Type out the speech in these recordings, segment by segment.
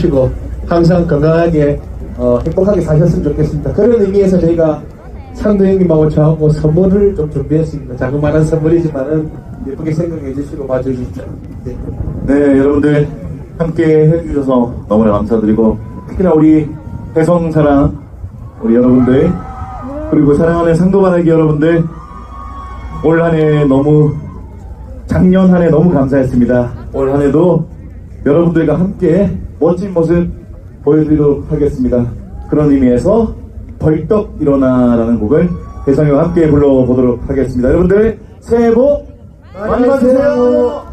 시고 항상 건강하게 어, 행복하게 사셨으면 좋겠습니다. 그런 의미에서 저희가 상도 형님하고 저하고 선물을 좀 준비했습니다. 자그마한 선물이지만은 예쁘게 생각해 주시고 봐주십시오. 네. 네, 여러분들 함께 해주셔서 너무나 감사드리고 특히나 우리 해성사랑 우리 여러분들 그리고 사랑하는 상도바라기 여러분들 올 한 해 너무 작년 한 해 너무 감사했습니다. 올 한 해도 여러분들과 함께 멋진 모습 보여드리도록 하겠습니다. 그런 의미에서 벌떡 일어나라는 곡을 혜성이와 함께 불러보도록 하겠습니다. 여러분들 새해 복 많이 받으세요.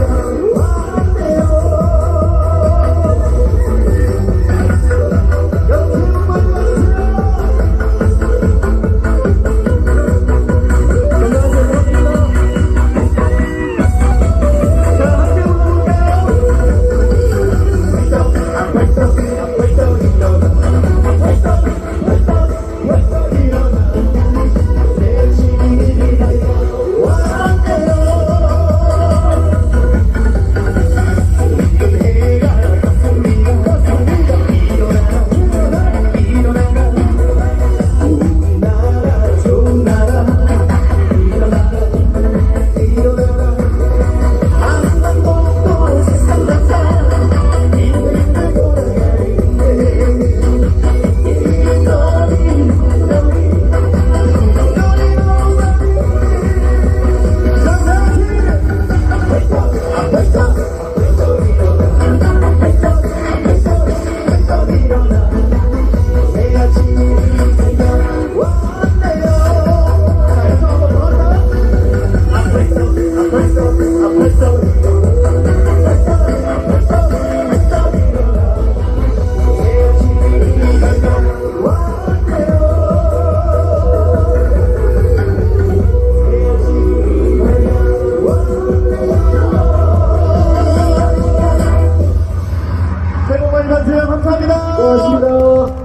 새 수고하세요. 감사합니다. 고맙습니다.